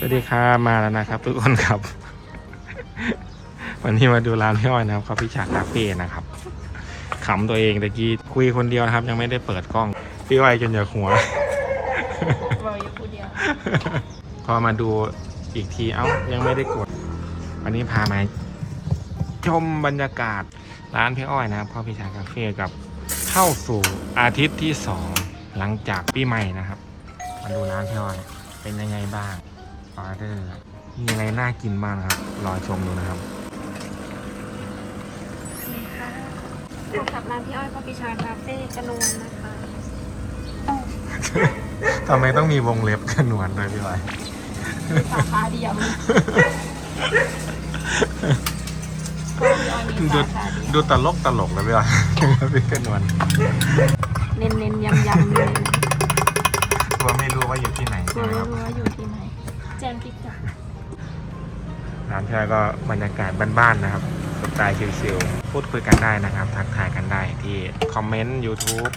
สวัสดีครับมาแล้วนะครับทุกคนครับ วันนี้มาดูร้านพี่อ้อยนะครับคอฟฟี่ชาคาเฟ่นะครับขำตัวเองตะกี้คุยคนเดียวนะครับ ยังไม่ได้เปิดกล้องพี่อ้อยจนอยากหัวรออยู่ผู้เดียวพอมาดูอีกทีเอ้ายังไม่ได้กด วันนี้พามาชมบรรยากาศร้านพี่อ้อยนะครับข้อพิชาคาเฟ่กับเข้าสู่อาทิตย์ที่สองหลังจากปีใหม่นะครับ มาดูร้านพี่อ้อยเป็นยังไงบ้าง ออเดอร์มีอะไรน่ากินบ้างนะครับ รอชมดูนะครับพบกับร้านพี่อ้อยปอปิชาคาเฟ่กระนวลนะคะ ทำไมต้องมีวงเล็บขนวนด้วยพี่อ้อยสาขาเดียวเพราะพี่อ้อยมีดูสาขาเดียวดูตลกตลกเลยพี่อ้อยพี่ขนวนเน้นเน้นๆยำยำๆเลย กลัวไม่รู้ว่าอยู่ที่ไหนกลัใช่วไหมครับไม่รู้ว่าอยู่ที่ไหน แจ้งพิกัดร้านพี่อ้อยก็บรรยากาศบ้านๆนะครับสไตล์ชิลๆพูดคุยกันได้นะครับ ทักทายกันได้ที่คอมเมนต์ YouTube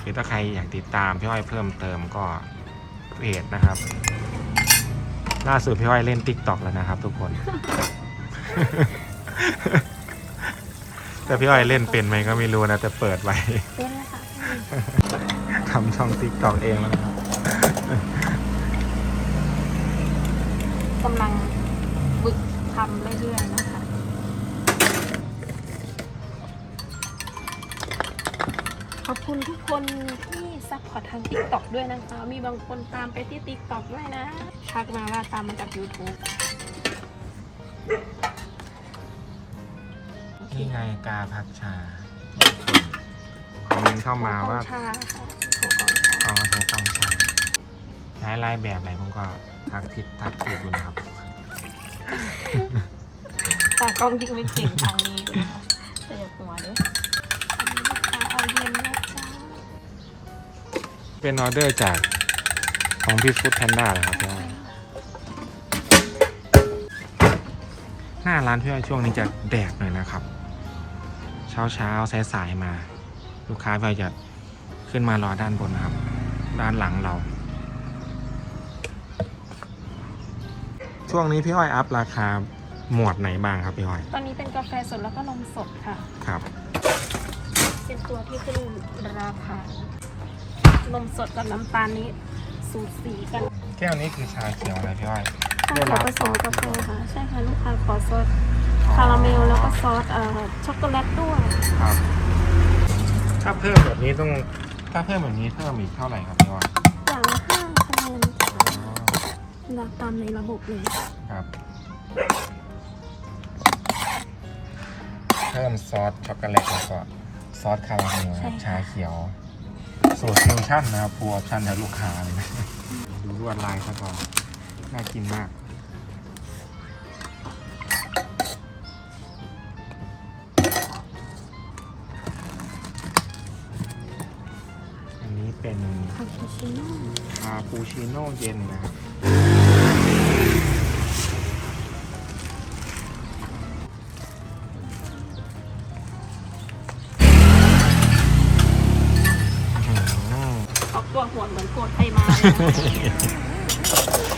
หรือถ้าใครอยากติดตามพี่อ้อยเพิ่มเติมก็เพจนะครับ ล่าสุดพี่อ้อยเล่น t ิ k t o k แล้วนะครับทุกคน แต่พี่อ้อยเล่นเป็นไหมก็ไม่รู้นะ แต่เปิดไว้เป็นเลยค่ะทำช่อง t ิ k t o k เองแล้วนะครับ กำลังบึกทำเรื่อยๆนะคะขอบคุณทุกคนที่ซัพพอร์ตทาง TikTok ด้วยนะคะ มีบางคนตามไปที่ TikTok ด้วยนะทักมาว่าตามมาจาก YouTube นี่ไงกาพักชาคอมเมนต์เข้ามาว่าชาค่ะของกองชาอ๋อใช้ฟองชาใช้ ลายแบบไหนผมก็ทักผิดทักถูกอยู่นะครับแต่กล้องยิ่งไม่เก่งทางนี้นะคะแต่อย่าหัวเด้ออันนี้ลูกค้าเอาเย็นนะจ๊ะเป็นออเดอร์จากของพี่ฟู้ดแพนด้าเหรอครับพี่อ้อยหน้าร้านพี่อ้อยช่วงนี้จะแดดหน่อยนะครับ เช้าเช้าสายสายๆมา ลูกค้าพี่อ้อยจะขึ้นมารอด้านบนนะครับ ด้านหลังเรา ช่วงนี้พี่อ้อยอัพราคาหมวดไหนบ้างครับพี่อ้อย ตอนนี้เป็นกาแฟสดแล้วก็นมสดค่ะ ครับ เป็นตัวที่ขึ้นราคานมสดกับน้ำตาลนี้สูสีกันแก้วนี้คือชาเขียวอะไรพี่อ้อยถ้าขอผสมกาแฟค่ะ ใช่ค่ะลูกค้าขอซอสคาราเมลแล้วก็ซอสเอ่อช็อกโกแลตด้วยครับ ถ้าเพิ่มแบบนี้ต้องถ้าเพิ่มแบบนี้เพิ่มอีกเท่าไหร่ครับ เราตามในระบบเลย ครับ เพิ่มซอสช็อกโกแลตแล้วก็ซอสคาราเมลนะครับชาเขียว สูตรฟิวชั่นนะครับฟูออปชั่นให้ลูกค้าเลยนะ ดูลวดลายซะก่อน น่ากินมาก อันนี้เป็นคาปูชิโน่คาปูชิโน่เย็นนะครับ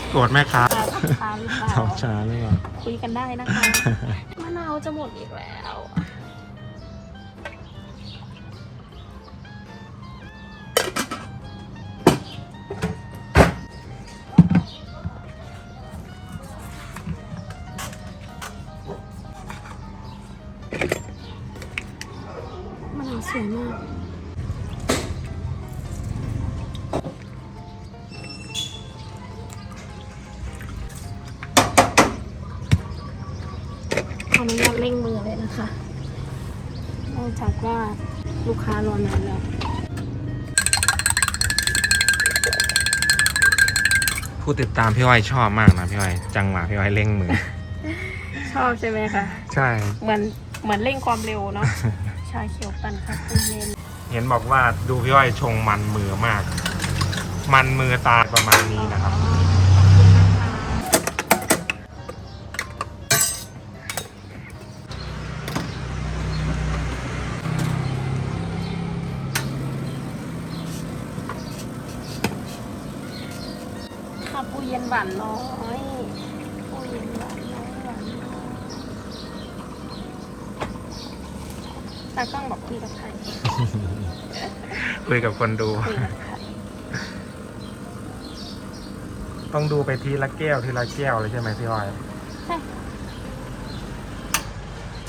โกรธแม่ค้าจะทำตามหรือเปล่าทำช้าเลยอะคุยกันได้นะคะมะนาวจะหมดอีกแล้ว มะนาวสวยมาก นะคะเนื่องจากว่าลูกค้ารอนานแล้วผู้ติดตามพี่อ้อยชอบมากนะพี่อ้อยจังหวะพี่อ้อยเร่งมือ ชอบใช่ไหมคะใช่เหมือนเหมือนเร่งความเร็วเนาะชาเขียวปั่นคาปูเย็นเห็นบอกว่าดูพี่อ้อยชงมันมือมาก มันมือตาประมาณนี้นะครับ หวานน้อยปูเย็นหวานน้อยหวานน้อยตากล้องบอกคุยกับใครคุยกับคนดู คุยกับใครต้องดูไปทีละแก้วทีละแก้วเลยใช่ไหมพี่อ้อย ใช่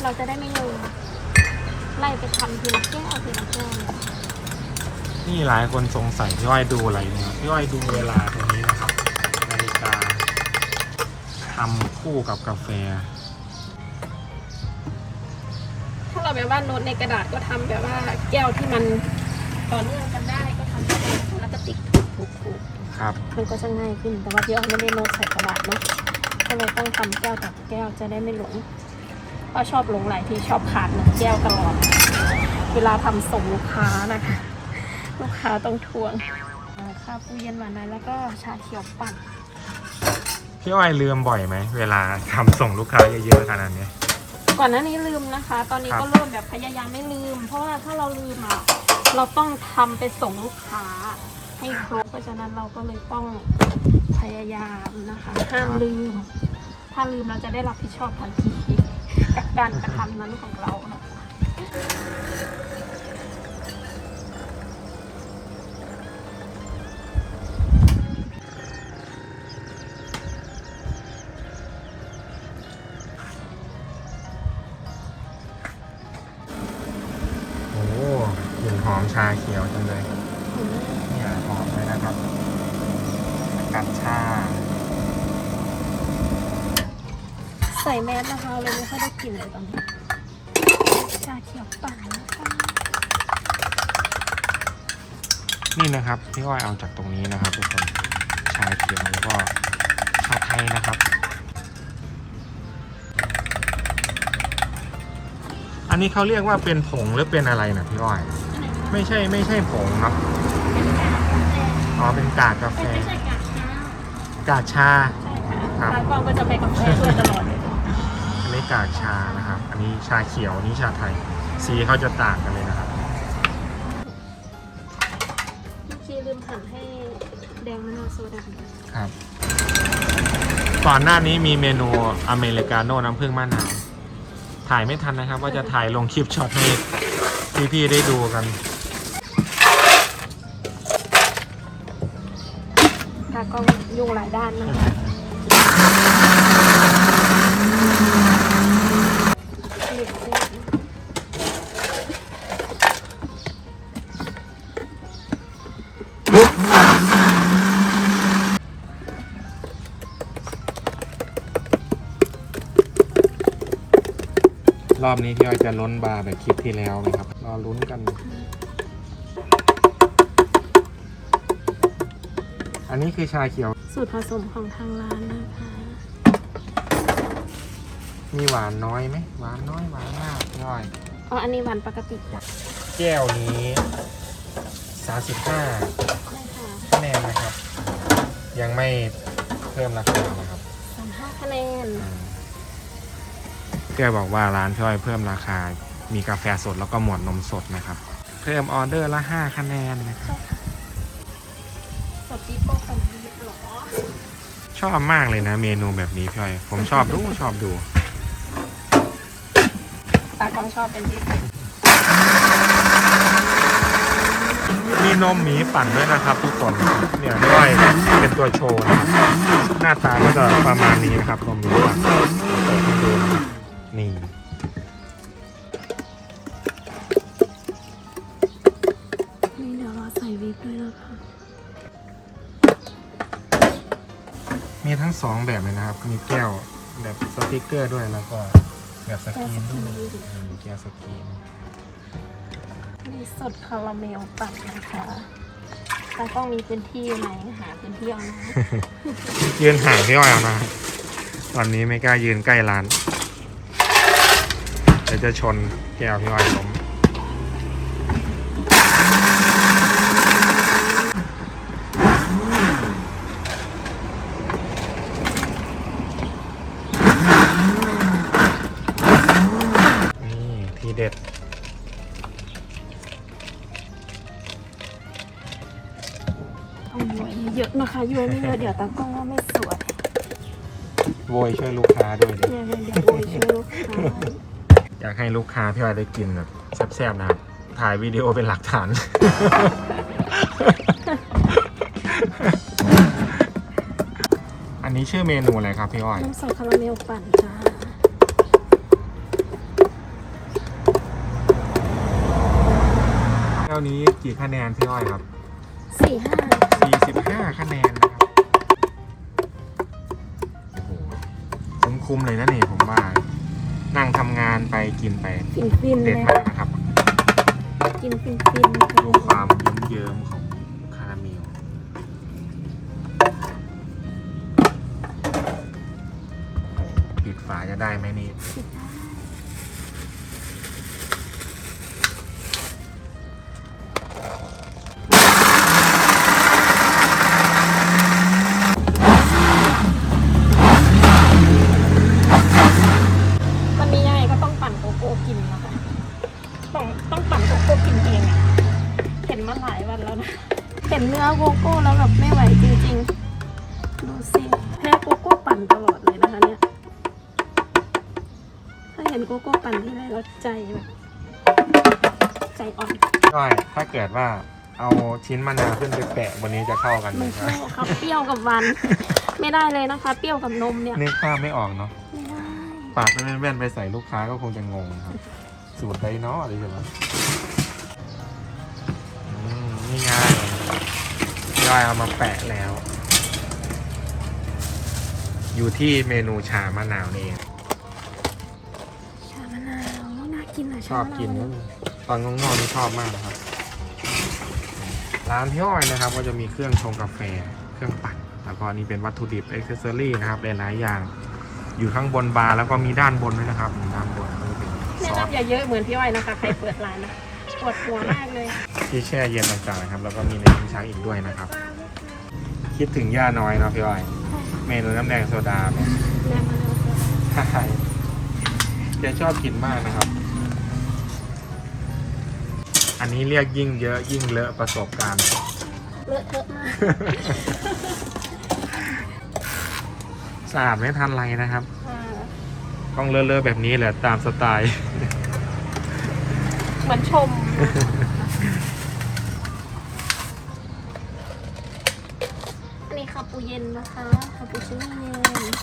เราจะได้ไม่ลืมไล่ไปทำทีละแก้วทีละแก้วเลย นี่หลายคนสงสัยพี่อ้อยดูอะไรเนี่ยพี่อ้อยดูเวลาตรงนี้นะครับ นาฬิกาทำคู่กับกาแฟ ถ้าเราแบบว่าโน้ตในกระดาษก็ทำแบบว่าแก้วที่มันต่อเนื่องกันได้ก็ทำเป็นแล้วก็ติ๊กถูกถูกถูกครับมันก็จะง่ายขึ้น แต่ว่าพี่อ้อยไม่ได้โน้ตใส่กระดาษเนาะก็เลยต้องทำแก้วต่อแก้วจะได้ไม่หลงเพราะชอบหลงหลายที่ชอบขาดหนึ่งแก้วตลอด เวลาทำส่งลูกค้านะคะ ลูกค้าต้องทวงอ่าข้าวปูเย็นหวานน้อยแล้วก็ชาเขียวปั่น พี่อ้อยลืมบ่อยไหม เวลาทำส่งลูกค้าเยอะๆขนาดนี้ ก่อนหน้านี้ลืมนะคะ ตอนนี้ครับก็เริ่มแบบพยายามไม่ลืม เพราะว่าถ้าเราลืมอะ เราต้องทำไปส่งลูกค้าให้ครบ เพราะฉะนั้นเราก็เลยต้องพยายามนะคะ ห้ามลืม ถ้าลืมเราจะได้รับผิดชอบทันที กับการกระทำนั้นของเรานะคะ หอมชาเขียวจังเลยเนี่ยหอมเลยนะครับกัดชา ใส่แมสนะคะเลยไม่ค่อยได้กลิ่นเลยตอนนี้ชาเขียวปั่นนะคะนี่นะครับพี่อ้อยเอาจากตรงนี้นะครับทุกคนชาเขียวแล้วก็ชาไทยนะครับ อันนี้เขาเรียกว่าเป็นผงหรือเป็นอะไรนะพี่อ้อย ไม่ใช่ไม่ใช่ผงเนาะอ๋อเป็นกากกาแฟ ไม่ใช่กากชากากชา ใช่ค่ะครับร้านกองก็จะไปกับแฟด้วยตลอดเลยอันนี้กากชานะครับ อันนี้ชาเขียวอันนี้ชาไทย สีเขาจะต่างกันเลยนะครับ เมื่อกี้ลืมหั่นให้แดงมะนาวโซดาครับ ก่อนหน้านี้มีเมนูอเมริกาโน่น้ำผึ้งมะนาว ถ่ายไม่ทันนะครับ ว่าจะถ่ายลงคลิปช็อตให้พี่ๆได้ดูกัน ก็ยุ่งหลายด้านนะคะเหล็กรอบนี้พี่อ้อยจะล้นบาร์แบบคลิปที่แล้วไหมครับ รอลุ้นกัน อันนี้คือชาเขียว สูตรผสมของทางร้านนะคะ มีหวานน้อยไหมหวานน้อยหวานมากพี่อ้อย อ๋อ อันนี้หวานปกติจ้ะแก้วนี้35ได้ค่ะคะแนนนะครับ ยังไม่เพิ่มราคานะครับสามห้าคะแนนเพื่อบอกว่าร้านพี่อ้อยเพิ่มราคา มีกาแฟสดแล้วก็หมวดนมสดนะครับ เพิ่มออเดอร์ละ5คะแนนนะครับ สดปีโป้คนดีหรอ ชอบมากเลยนะเมนูแบบนี้พี่อ้อยผมชอบดูชอบดูตากองชอบเป็นที่สุดมีนมหมีปั่นด้วยนะครับ ทุกคนเนี่ยพี่อ้อยเป็นตัวโชว์นะหน้าตาก็จะประมาณนี้นะครับนมหมีปั่นเปิดให้ดูนะครับนี่นี่ งสองแบบเลยนะครับ มีแก้วแบบสติกเกอร์ด้วยแล้วก็แบบสกรีนด้วยมีแก้วสกรีนมีสดคาราเมลปั่นนะคะตากล้องมีพื้นที่ไหมหาพื้นที่เอานะยืนห่างพี่อ้อยเอานะตอนนี้ไม่กล้ายืนใกล้ร้านเดี๋ยวจะชนแก้วพี่อ้อยล้ม เอาหน่วยเยอะๆนะคะย้วยไม่เยอะเดี๋ยวตากล้องไม่สวยโวยช่วยลูกค้าด้วยดิเนี่ยเดี๋ยวโวยช่วยลูกค้าอยากให้ลูกค้าพี่ออยได้กินแบบแซ่บๆนะครับ ถ่ายวิดีโอเป็นหลักฐาน อันนี้ชื่อเมนูอะไรครับพี่อ้อย น้ำส้มคาราเมลปั่นจ้าแก้วนี้กี่คะแนนพี่อ้อยครับสี่ห้า 45 คะแนนนะครับ โอ้โห คุ้มคุ้มๆเลยนะนี่ผมว่า นั่งทำงานไปกินไป ฟินฟินๆเด็เลดยมากนะครับ กินฟินฟินๆดูความเยิ้มๆของคาราเมลปิดฝาจะได้ไหมนี่วัน เห็นโกโก้ปั่นที่ไรแล้วใจแบบใจอ่อน ก้อยถ้าเกิดว่าเอาชิ้นมะนาวขึ้นไปแปะบนนี้จะเข้ากันไหมมันครับเข้าครับเปรี้ยวกับหวานไม่ได้เลยนะคะ เปรี้ยวกับนมเนี่ย นึกภาพไม่ออกเนาะไม่ได้ ปากเป็นแว่นๆไปใส่ลูกค้าก็คงจะงงครับ สูตรไดเนาะอะไรใช่ไหมอืมนี่ไงย่อยเอามาแปะแล้ว อยู่ที่เมนูชามะนาวนี่เอง ชอบกินชามะนะนาวตอนงงๆนี่ชอบมากนะครับ ร้านพี่อ้อยนะครับ ก็จะมีเครื่องชงกาแฟ เครื่องปั่น แล้วก็นี่เป็นวัตถุดิบเอ็กเซสซอรี่นะครับหลายๆอย่าง อยู่ข้างบนบาร์แล้วก็มีด้านบนด้วยนะครับ ด้านบนก็จะเป็นแนะซอสนำอย่าเยอะเหมือนพี่อ้อยนะคะใครเปิดร้านนะปวดหัวมากเลย ที่แช่เย็นต่างๆนะครับ แล้วก็มีในลิ้นชักอีกด้วยนะครับ คิดถึงย่าน้อยเนาะพี่อ้อย เมนูน้ำแดงโซดาเนี่ยแม่มาแล้วค่ะใช่แกชอบกินมากนะครับ อันนี้เรียกยิ่งเยอะยิ่งเลอะประสบการณ์ เลอะเทอะมากสะอาดไม่ทันไรนะครับ อ่าต้องเลอะๆแบบนี้แหละตามสไตล์ เหมือนชม อันนี้คาปูเย็นนะคะคาปูชิโน่เย็น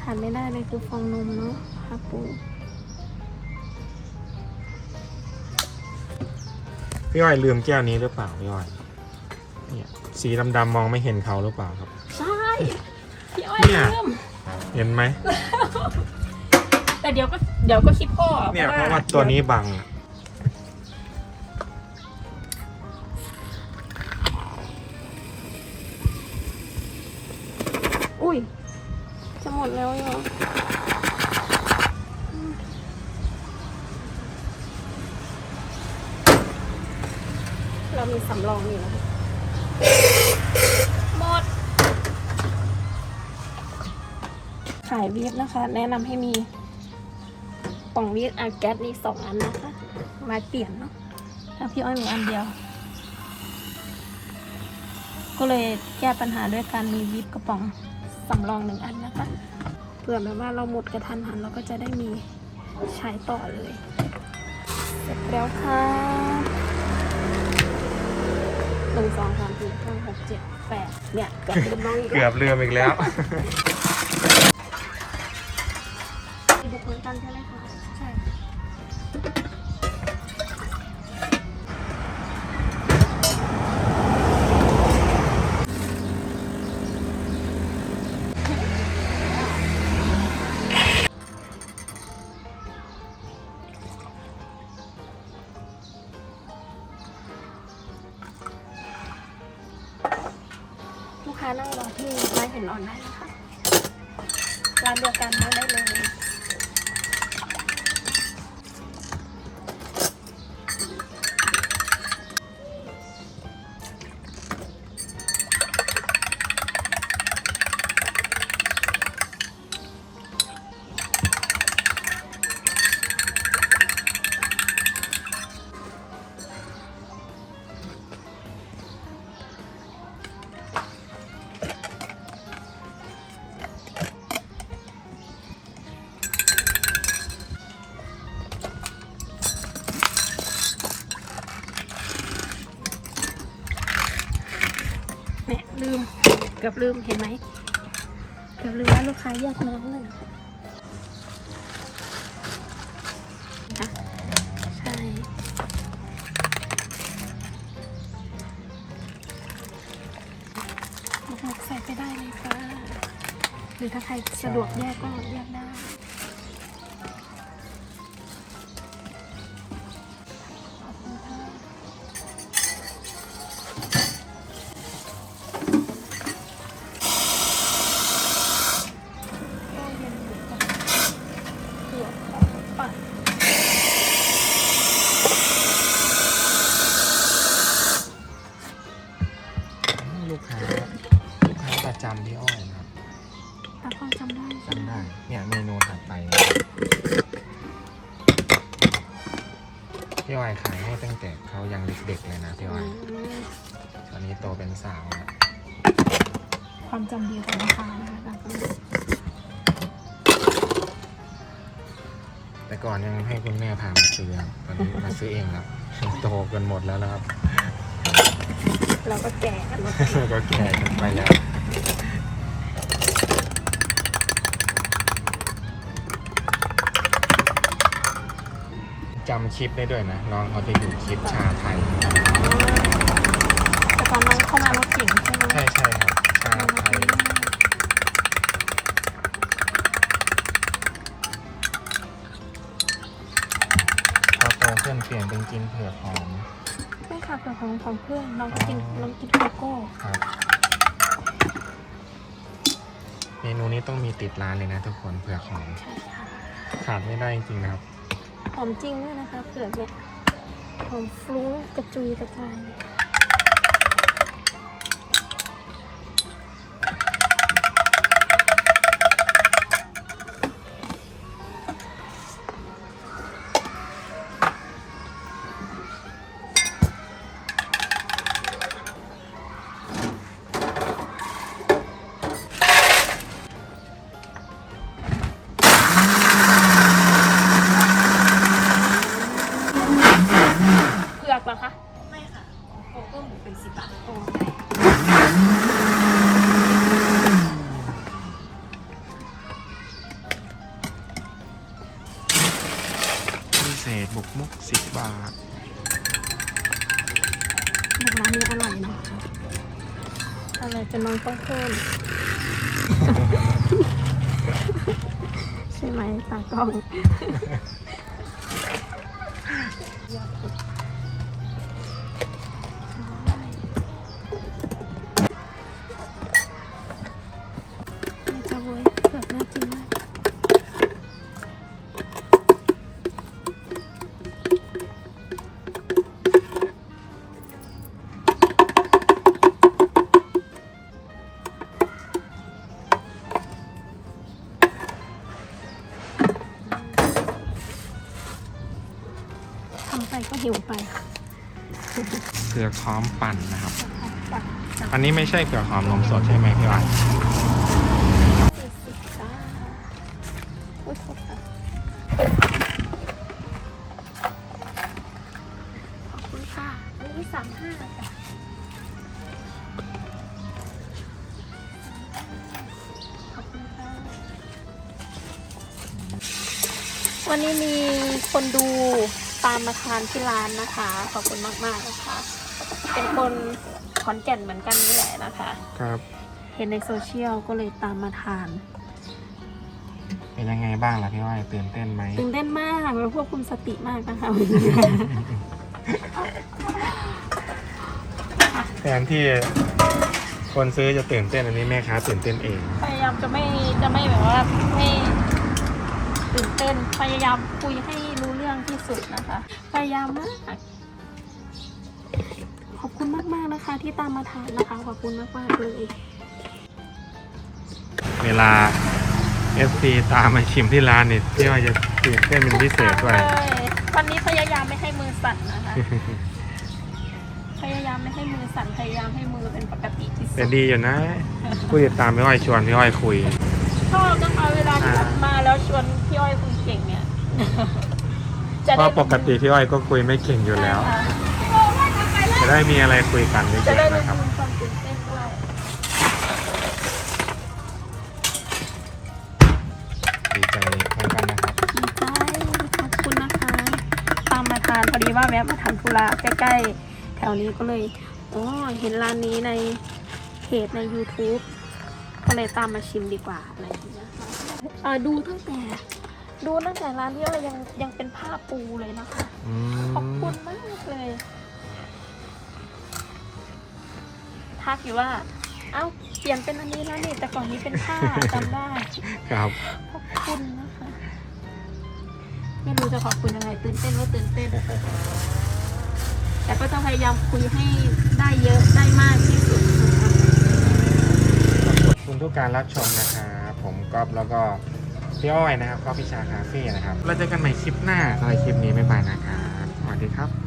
ขาดไม่ได้เลยคือฟองนมเนาะคาปู พี่อ้อยลืมแก้วนี้หรือเปล่าพี่อ้อยเนี่ยสีดำๆมองไม่เห็นเขาหรือเปล่าครับ ใช่พี่อ้อยเนี่ย ลืมเห็นไหมแต่เดี๋ยวก็เดี๋ยวก็คิดพ่อเนี่ยเพราะว่าตัวนี้บังอะอุ้ยจะหมดแล้วเหรอ เรามีสำรองอยู่นะคะหมด ขายวีฟนะคะ แนะนำให้มีป่องวีฟอาแก๊สนี่สองอันนะคะไว้เปลี่ยนเนาะถ้าพี่อ้อยมีอันเดียว ก็เลยแก้ปัญหาด้วยการมีวิปกระป๋องสำรองหนึ่งอันนะคะเผื่อแบบว่าเราหมดกระทันหันเราก็จะได้มีใช้ต่อเลย เสร็จแล้วค่ะ หนึ่งสองสามสี่ห้าหกเจ็ดแปดเนี่ยเกือบลืมน้องอีกเกืแล้อวบลืมอีกแล้ว มีบุคคลกันใช่ไหมคะ ลืมเห็นไหมเกือบลืมว่าลูกค้าแยกน้ำเลยนะใช่หมกๆใส่ไปได้เลยค่ะหรือถ้าใครสะดวกแยกก็แยกได้ ลูกค้าลูกค้าประจำพี่อ้อยนะครับตาความจำได้ใช่จำไหมได้เนี่ยเมนูถัดไปพี่อ้อยขายให้ตั้งแต่เขายังเด็กๆเลยนะพี่อ้อยอืมตอนนี้โตเป็นสาวแล้วความจำดีของลูกค้านะคะตามกำหนดแต่ก่อนยังให้คุณแม่พามาซื้อครับตอนนี้มาซื้อเองแล้วโตกันหมดแล้วนะครับ เราก็แก่กันหมดก็แก่กันไปแล้วจำคลิปได้ด้วยนะน้องเขาจะอยู่คลิปชาไทย แต่ตอนนั้นเข้ามารถเก่งใช่ไหมใช่ใช่ครับชาไทยพอโตขึ้นเปลี่ยนเป็นกินเผือกหอม ไม่ค่ะเผื่อของของเพื่อนน้องก็กินอ๋อน้องกินโกโก้ครับ เมนูนี้ต้องมีติดร้านเลยนะทุกคนเผือกหอมใช่ค่ะขาดไม่ได้จริงๆนะครับ หอมจริงด้วยนะคะเผือกเนี่ยหอมฟลุ้งกระจุยกระจาย อะไรจะน้องต้องเพิ่มใช่ไหมตากล้อง ทำไปก็หิวไปค่ะเผือกหอมปั่นนะครับปักจับ อันนี้ไม่ใช่เผือกหอมนมสดใช่ไหมพี่วัน ทานที่ร้านนะคะ ขอบคุณมากๆนะคะ เป็นคนขอนแก่นเหมือนกันนี่แหละนะคะ ครับเห็นในโซเชียลก็เลยตามมาทานเป็นยังไงบ้างล่ะพี่อ้อยตื่นเต้นไหมตื่นเต้นมากแล้วควบคุมสติมากนะคะแทนที่คนซื้อจะตื่นเต้นอันนี้แม่ค้าตื่นเต้นเอง พยายามจะไม่จะไม่แบบว่าไม่ตื่นเต้นพยายามคุยให้รู้เรื่อง ที่สุดนะคะ พยายามมากขอบคุณมากๆนะคะ ที่ตามมาทานนะคะ ขอบคุณมากๆเลย เวลา FC ตามมาชิมที่ร้านนี่พี่อ้อยจะตื่นเต้นเป็นพิเศษด้วยทุกครั้งเลยวันนี้พยายามไม่ให้มือสั่นนะคะ พยายามไม่ให้มือสั่น พยายามให้มือเป็นปกติที่สุแต่ดดีอยู่นะ ผู้ติดตามพี่อ้อยชวนพี่อ้อยคุยชอบนะคะเวลาที่อ่ามาแล้วชวนพี่อ้อยคุยเก่งเนี่ย เพราะปกติพี่อ้อยก็คุยไม่เก่งอยู่แล้วใช่ค่ะจะได้มีอะไรคุยกันเยจะได้อะๆรู้นะครับถึงความตื่นเต้นด้วยด้วยดีใจเหมือนกันนะครับดีใจขอบคุณนะคะ ตามมาทานพอดีว่าแวะมาทำธุระใกล้ๆ แถวนี้ก็เลยอ๋อเห็นร้านนี้ในเพจใน YouTube ก็เลยตามมาชิมดีกว่าอะไรอย่างเงี้ยค่ะเอ่อดูตั้งแต่ ดูตั้งแต่ร้านที่เรายังยังเป็นผ้าปูเลยนะคะอืขอบมคุณมากเลย ทักอยู่ว่า เอ้าเปลี่ยนเป็นอันนี้แล้วนี่แต่ก่อนนี้เป็นผ้าจำได้ ครับขอบคุณนะคะ ไม่รู้จะขอบคุณยังไงตื่นเต้นว่าตื่นเต้น แต่ก็จะพยายามคุยให้ได้เยอะได้มากที่สุดนะคะขอบคุณทุกการรับชมนะครับผมก๊อฟแล้วก็ พี่อ้อยนะครับก็พิชาคาเฟ่นะครับเราเจอกันใหม่คลิปหน้าสำหรับคลิปนี้ไม่บายนะครับสวัสดีครับ